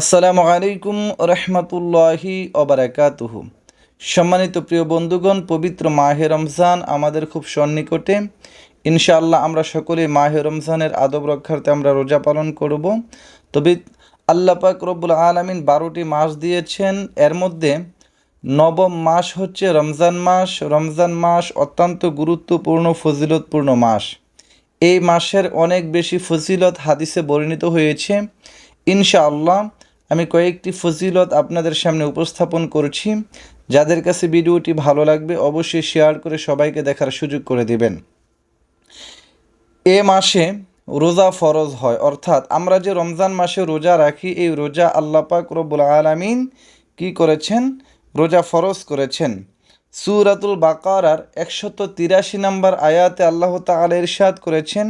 আসসালামু আলাইকুম রহমতুল্লাহি ওবরাকাতুহু। সম্মানিত প্রিয় বন্ধুগণ, পবিত্র মাহে রমজান আমাদের খুব সন্নিকটে। ইনশাআল্লাহ আমরা সকলে মাহে রমজানের আদব রক্ষার্থে আমরা রোজা পালন করব। তবে আল্লাহ পাক রব্বুল আলমিন বারোটি মাস দিয়েছেন। এর মধ্যে নবম মাস হচ্ছে রমজান মাস। রমজান মাস অত্যন্ত গুরুত্বপূর্ণ, ফজিলতপূর্ণ মাস। এই মাসের অনেক বেশি ফজিলত হাদিসে বর্ণিত হয়েছে। ইনশাআল্লাহ আমি কয়েকটি ফজিলত আপনাদের সামনে উপস্থাপন করছি। যাদের কাছে ভিডিওটি ভালো লাগবে, অবশ্যই শেয়ার করে সবাইকে দেখার সুযোগ করে দিবেন। এ মাসে রোজা ফরজ হয়, অর্থাৎ আমরা যে রমজান মাসে রোজা রাখি, এই রোজা আল্লাহ পাক রব্বুল আলামিন কি করেছেন? রোজা ফরজ করেছেন। সুরাতুল বাকারার একশত তিরাশি নম্বর আয়াতে আল্লাহ তাআলা ইরশাদ করেছেন,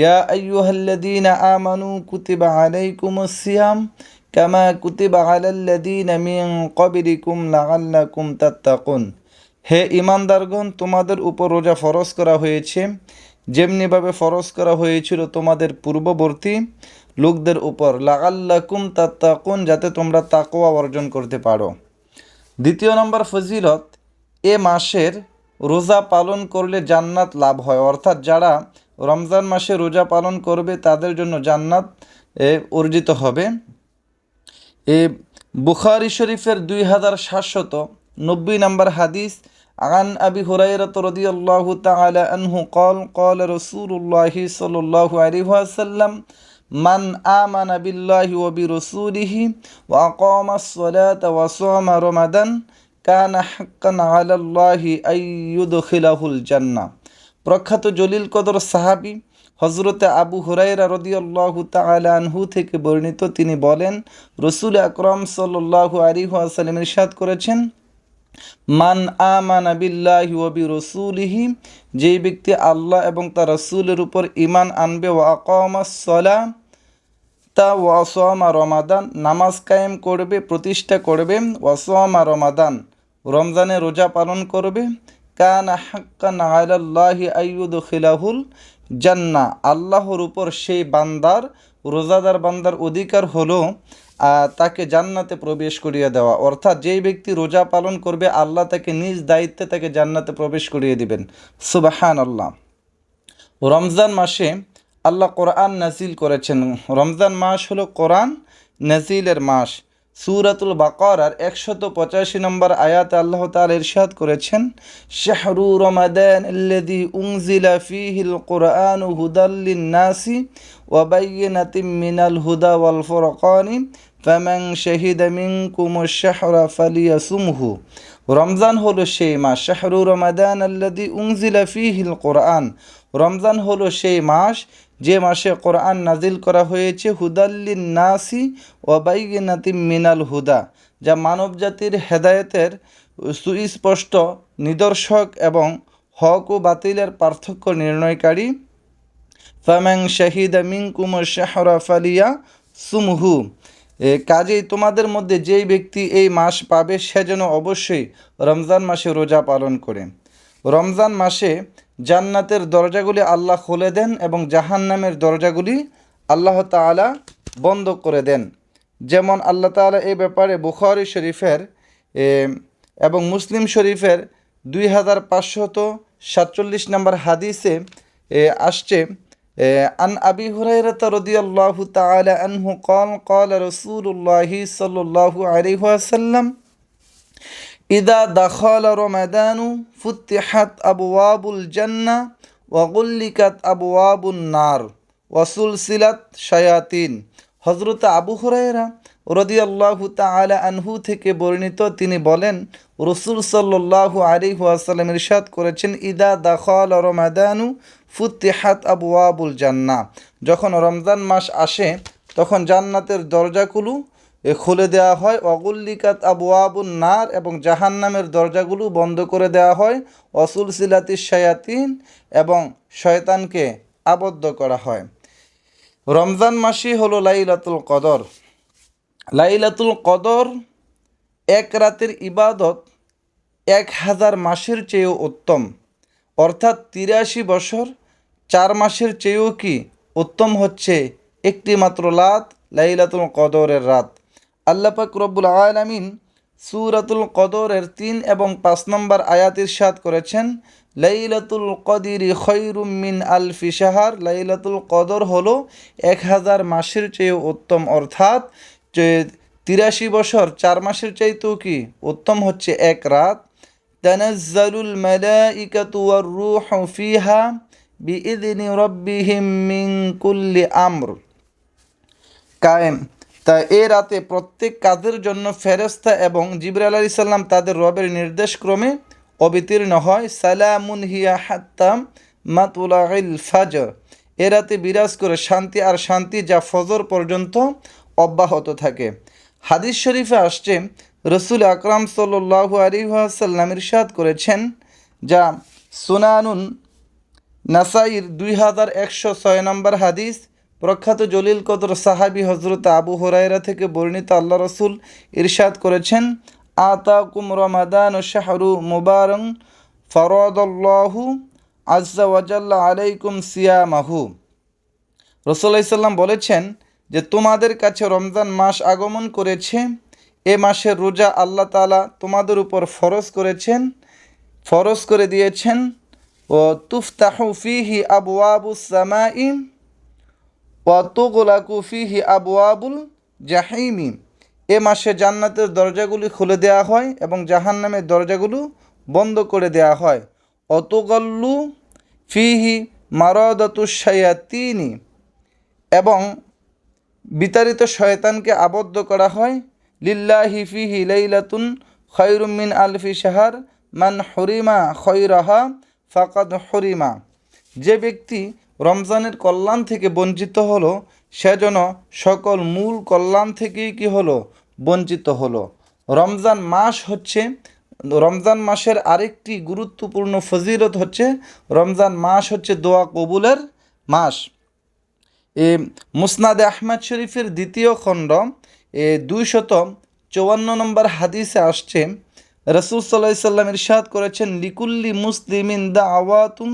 ইয়া আইয়ুহাল্লাযীনা আমানু কুতিবা আলাইকুমুস সিয়াম কামা কুতিবা আলাল্লাযীনা মিন ক্বাবলিকুম লাআল্লাকুম তাত্তাকুন হে ইমানদারগণ, তোমাদের উপর রোজা ফরজ করা হয়েছে। যেমনিভাবে ফরজ করা হয়েছিল তোমাদের পূর্ববর্তী লোকদের উপর। লাগাল্লাকুম তাত্তাকুন, যাতে তোমরা তাকওয়া অর্জন করতে পারো। দ্বিতীয় নম্বর ফজিলত, এ মাসের রোজা পালন করলে জান্নাত লাভ হয়। অর্থাৎ যারা রমজান মাসে রোজা পালন করবে, তাদের জন্য জান্নাত অর্জিত হবে। এ বুখারি শরীফের দুই হাজার সাতশত নব্বই নম্বর হাদিস عن أبي هريرة رضي الله تعالى عنه قال قال رسول الله صلى الله عليه وسلم من آمن بالله وبرسوله وأقام الصلاة وصام رمضان كان حقا على الله أن يدخله الجنة প্রখ্যাত জলিল কদর সাহাবি হজরতে আবু হুরাইরা রদিয়াল্লাহু আনহু থেকে বর্ণিত তিনি বলেন, রসুল আকরম সাল্লাল্লাহু আলাইহি ওয়াসাল্লাম ইরশাদ করেছেন, মান আমানা বিল্লাহি ওয়া বিরসুলিহি যেই ব্যক্তি আল্লাহ এবং তার রসুলের উপর ঈমান আনবে, ওয়া আকামাস সালাহ তা ওয়াসোয়ামা রমাদান নামাজ কায়েম করবে, প্রতিষ্ঠা করবে ওয়াসোয়ামা রমাদান রমজানে রোজা পালন করবে, কান হাক্কান আলাল্লাহি আইয়ুদ খিলাহুল জান্না আল্লাহর উপর সেই বান্দার, রোজাদার বান্দার অধিকার হলো তাকে জান্নাতে প্রবেশ করিয়ে দেওয়া। অর্থাৎ যেই ব্যক্তি রোজা পালন করবে, আল্লাহ তাকে নিজ দায়িত্বে তাকে জান্নাতে প্রবেশ করিয়ে দিবেন। সুবাহান আল্লাহ রমজান মাসে আল্লাহ কোরআন নাজিল করেছেন। রমজান মাস হলো কোরআন নাজিলের মাস। সুরাতুল বাকরার একশত পঁচাশি নম্বর আয়াতে আল্লাহ তাআলা ইরশাদ করেছেন, শাহরু রমাদান আল্লাযী উনজিলা ফীহিল কুরআনু হুদাল লিন-নাসি ওয়া বায়্যিনাতিম মিনাল হুদা ওয়াল ফুরকানি, ফামান শাহিদা মিনকুমুশ শাহরা ফালিয়াসুমহু। রমজান হলো সেই মাস, শাহরু রমাদান আল্লাদি উনজিলা ফীহিল কুরআন। রমজান হলো সেই মাস, যে মাসে কোরআন নাজিল করা হয়েছে হুদাল্লিন নাসি ওয়াবাইনাতিম মিনাল হুদা, যা মানবজাতির হেদায়েতের সুস্পষ্ট নিদর্শক এবং হক ও বাতিলের পার্থক্য নির্ণয়কারী। ফামাং শাহিদা মিনকুম শাহরা ফালিয়া সুমহু কাজেই তোমাদের মধ্যে যেই ব্যক্তি এই মাস পাবে, সে যেন অবশ্যই রমজান মাসে রোজা পালন করে। রমজান মাসে জান্নাতের দরজাগুলি আল্লাহ খুলে দেন এবং জাহান্নামের দরজাগুলি আল্লাহ তাআলা বন্ধ করে দেন যেমন আল্লাহ তাআলা এই ব্যাপারে বুখারি শরীফের এ, এবং মুসলিম শরীফের দুই হাজার পাঁচশত সাতচল্লিশ নম্বর হাদিসে এ, আসছে এ, আন আবি হুরাইরাতা রাদিয়াল্লাহু তাআলা আনহু قال قال رسول الله صلى الله عليه وسلم ইদা দাখল রমাদানু ফুত্তিহাত আবু আবুল জান্না ওয়াগুল্লিকাত আবু আবুল নার ওয়াসুলসিলাত শায়াতিন হজরত আবু হরাইরা রদিয়াল্লাহু তালা আনহু থেকে বর্ণিত তিনি বলেন, রসুল সাল্লাহু আলী ওয়াসাল্লাম ইরশাদ করেছেন, ইদা দাখল রমাদানু ফুত্তিহাত আবু আবুল জান্না যখন রমজান মাস আসে, তখন জান্নাতের দরজাগুলো এ খুলে দেওয়া হয়। অগুল্লিকাত আবু আবুন নার এবং জাহান্নামের দরজাগুলো বন্ধ করে দেওয়া হয়। অসুল সিলাতি শায়াতিন এবং শয়তানকে আবদ্ধ করা হয়। রমজান মাসই হলো লাইলাতুল কদর। লাইলাতুল কদর এক রাতের ইবাদত এক হাজার মাসের চেয়েও উত্তম। অর্থাৎ তিরাশি বছর চার মাসের চেয়েও কি উত্তম হচ্ছে একটি মাত্র রাত, লাইলাতুল কদরের রাত। আল্লাহ পাক রব্বুল আলামিন সুরাতুল কদরের তিন এবং পাঁচ নম্বর আয়াতির ইরশাদ করেছেন, লাইলাতুল কদিরি খৈরুম মিন আলফি শাহার। লাইলাতুল কদর হলো এক হাজার মাসের চেয়ে উত্তম, অর্থাৎ তিরাশি বছর, চার মাসের চাইতেও কি উত্তম হচ্ছে এক রাত। তানাজ্জালুল মালাইকাতু ওয়ার রূহু ফিহা বিইذনি রব্বিহিম মিন কুল্লি আমর। কায়েম। তা এ রাতে প্রত্যেক কাজের জন্য ফেরেস্তা এবং জিবরাল আলি সাল্লাম তাদের রবের নির্দেশক্রমে অবতীর্ণ হয়। সালামুন হিয়া হাত্তাম মাতুলাইল ফাজর। এ রাতে বিরাজ করে শান্তি আর শান্তি যা ফজর পর্যন্ত অব্যাহত থাকে। হাদিস শরীফে আসছে, রসুল আকরাম সাল্লু আলী আসাল্লাম ইরশাদ করেছেন, যা সুনানুন নাসাইর দুই হাজার একশো ছয় নম্বর হাদিস প্রখ্যাত জলিল কদর সাহাবি হজরত আবু হরাইরা থেকে বর্ণিত আল্লাহ রসুল ইরশাদ করেছেন, আতাকুম রমাদান শাহরু মুবারং ফরদল্লাহু আজ্জা ওয়াজাল্লা আলাইকুম সিয়ামাহু। রসুল্লাহ সাল্লাম বলেছেন যে, তোমাদের কাছে রমজান মাস আগমন করেছে, এ মাসের রোজা আল্লাহ তালা তোমাদের উপর ফরজ করেছেন, ফরজ করে দিয়েছেন, ও তুফতাহু ফিহি আবু আবু সামাইম ওয়াতুগুলাকু ফিহি আবু আবুল জাহিমি। এ মাসে জান্নাতের দরজাগুলি খুলে দেওয়া হয় এবং জাহান্নামের দরজাগুলো বন্ধ করে দেওয়া হয়। অতুগল্লু ফিহি মারদাতুসায়াতিনি এবং বিতাড়িত শয়তানকে আবদ্ধ করা হয়। লিল্লাহি ফিহি লাইলাতুন খৈরুমিন আলফি শাহার, মান হরিমা খৈরাহা ফাকাদ হরিমা। যে ব্যক্তি রমজানের কল্যাণ থেকে বঞ্চিত হলো সে যেন সকল মূল কল্যাণ থেকেই কি হলো? বঞ্চিত হলো। রমজান মাস হচ্ছে, রমজান মাসের আরেকটি গুরুত্বপূর্ণ ফজিলত হচ্ছে, রমজান মাস হচ্ছে দোয়া কবুলের মাস। এ মুসনাদে আহমদ শরীফের দ্বিতীয় খণ্ড, এ দুইশত চৌয়ান্ন নম্বর হাদিসে আসছে, রসুল সাল্লাহ সাল্লাম ইরশাদ করেছেন, লিকুল্লি মুসলিমিন দা আওয়াতুন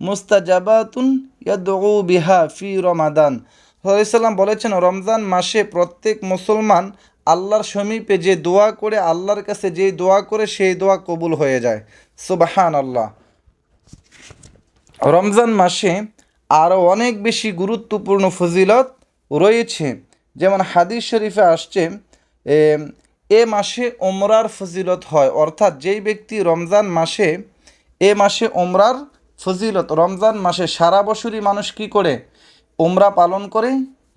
মুস্তাজাবাতুন ইয়াদউ বিহা ফি রমাদান। সাল্লাম বলেছেন, রমজান মাসে প্রত্যেক মুসলমান আল্লাহর সমীপে যে দোয়া করে, আল্লাহর কাছে যে দোয়া করে, সেই দোয়া কবুল হয়ে যায়। সুবাহান আল্লাহ রমজান মাসে আরও অনেক বেশি গুরুত্বপূর্ণ ফজিলত রয়েছে। যেমন হাদিস শরীফে আসছে, এ মাসে ওমরার ফজিলত হয়। অর্থাৎ যেই ব্যক্তি রমজান মাসে, এ মাসে ওমরার ফজিলত রমজান মাসে সারা বছরই মানুষ কি করে? ওমরা পালন করে,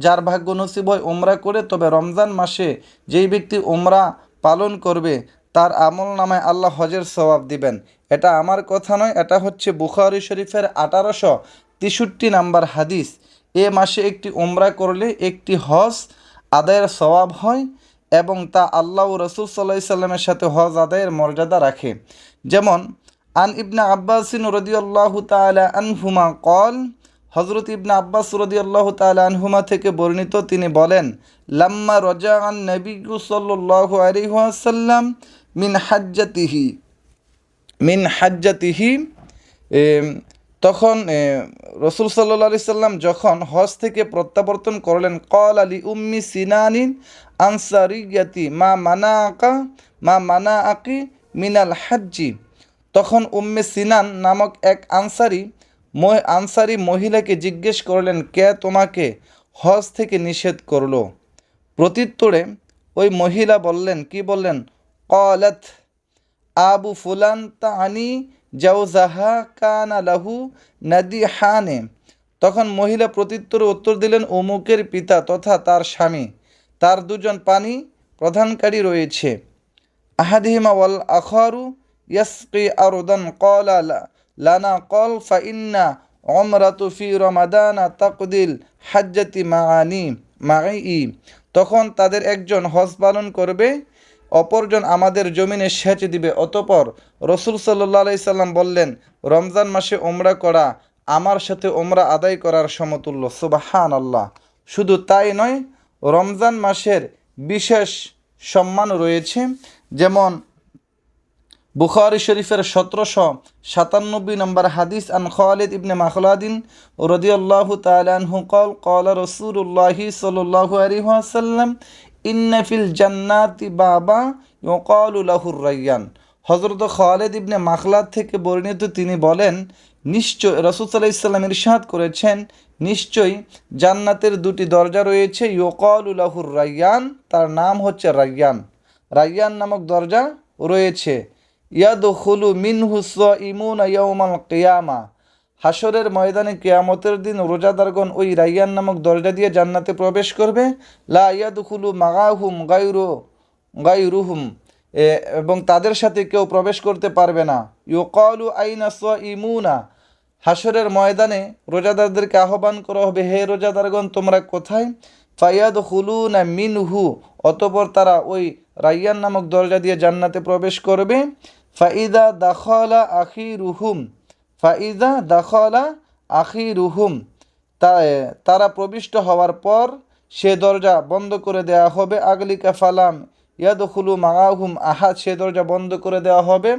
যার ভাগ্য নসিব হয় ওমরা করে, তবে রমজান মাসে যেই ব্যক্তি ওমরা পালন করবে, তার আমল নামায় আল্লাহ হজের সবাব দিবেন। এটা আমার কথা নয়, এটা হচ্ছে বুখারি শরীফের আঠারোশো তেষট্টি নাম্বার হাদিস। এ মাসে একটি ওমরা করলে একটি হজ আদায়ের সবাব হয় এবং তা আল্লাহ রসুল সাল্লাহ সাল্লামের সাথে হজ আদায়ের মর্যাদা রাখে। যেমন আন ইবনা আব্বাসিন রদিয়াল্লাহ তালা আনহুমা কল হজরত ইবনা আব্বাস রদিয়াল্লাহ তালা আনহুমা থেকে বর্ণিত তিনি বলেন, লাম্মা রজা আন নবীগু সাল্লাহ আলিহাসাল্লাম মিন হাজ্জাতিহি। মিন হাজ্জাতিহি তখন রসুল সাল্লা আলি সাল্লাম যখন হজ থেকে প্রত্যাবর্তন করলেন কল আলী উম্মি সিনানিন আনসারিয়াতি, মা মানা আকা মা মানা আকি মিনাল হাজ্জি। তখন উম্মে সিনান নামক এক আনসারি আনসারি মহিলাকে জিজ্ঞেস করলেন, কে তোমাকে হজ থেকে নিষেধ করল? প্রত্যুত্তরে ওই মহিলা বললেন, কি বললেন? কলত, আবু ফুলান তানি জাউজাহা কানা লাহু নাদি হানে তখন মহিলা প্রত্যুত্তরে উত্তর দিলেন, অমুকের পিতা তথা তার স্বামী, তার দুজন পানি প্রধানকারী রয়েছে। আহাদিহিমা ওয়াল আখারু ইয়াসকি আরুদান কলা লানা কল ফাইন্না অমরাতু ফি রমাদানা তাকদিল হাজ্জাতি মাআনি মাই তখন তাদের একজন হজ পালন করবে, অপরজন আমাদের জমিনে সেচ দিবে। অতপর রসুল সাল্লাহ সাল্লাম বললেন, রমজান মাসে ওমরা করা আমার সাথে ওমরা আদায় করার সমতুল্য সুবাহান আল্লাহ শুধু তাই নয়, রমজান মাসের বিশেষ সম্মান রয়েছে, যেমন বুখারি শরীফের সতেরোশো সাতানব্বই নম্বর হাদিস আন খালিদ ইবনে মাখলাদিন রদিয়াল্লাহু তালানহু কল কল রসুল্লাহি সাল্লাহ আলিহাসাল্লাম ইন্নাফিল জান্নাতি বাবা ইয়কালুলাহুর রাইয়ান হজরত খালেদ ইবনে মাখলাদ থেকে বর্ণিত তিনি বলেন, নিশ্চয় রসুসাল্লাহ ইসলাম ইরশাদ করেছেন, নিশ্চয়ই জান্নাতের দুটি দরজা রয়েছে ইয়কালুলাহুর রাইয়ান তার নাম হচ্ছে রাইয়ান রাইয়ান নামক দরজা রয়েছে। ইয়াদ হুলু মিন হুস ইমুন ইয়ৌমাল কেয়ামা। হাসরের ময়দানে কেয়ামতের দিন রোজাদারগণ ওই রাইয়ান নামক দরজা দিয়ে জান্নাতে প্রবেশ করবে। লা ইয়াদখুলু মাগাহুম গায়রু, গায়ুরুহুম। এবং তাদের সাথে কেউ প্রবেশ করতে পারবে না। ইউকালু আইনা স ইমুনা হাসরের ময়দানে রোজাদারদেরকে আহ্বান করা হবে, হে রোজাদারগণ, তোমরা কোথায়? ফায়াদ হুলু না মিনহু, অতপর তারা ওই রাইয়ান নামক দরজা দিয়ে জান্নাতে প্রবেশ করবে। ফাইদা দাখলা আখি রুহুম ফাইদা দাখলা আখি রুহুম তারা প্রবিষ্ট হওয়ার পর সে দরজা বন্ধ করে দেওয়া হবে। আগলিকা ফালাম ইয়াদখুলু মাগাহুম আহাদ, সে দরজা বন্ধ করে দেওয়া হবে।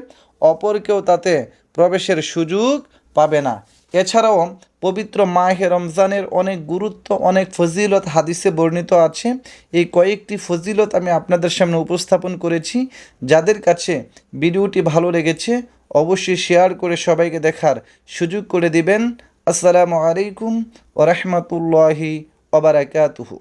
অপর কেউ তাতে প্রবেশের সুযোগ পাবে না। এছাড়াও পবিত্র মাহে রমজানের অনেক গুরুত্ব, অনেক ফজিলত হাদিসে বর্ণিত আছে। এই কয়েকটি ফজিলত আমি আপনাদের সামনে উপস্থাপন করেছি। যাদের কাছে ভিডিওটি ভালো লেগেছে, অবশ্যই শেয়ার করে সবাইকে দেখার সুযোগ করে দিবেন। আসসালামু আলাইকুম ওরহমতুল্লাহি ওবরাকাতুহু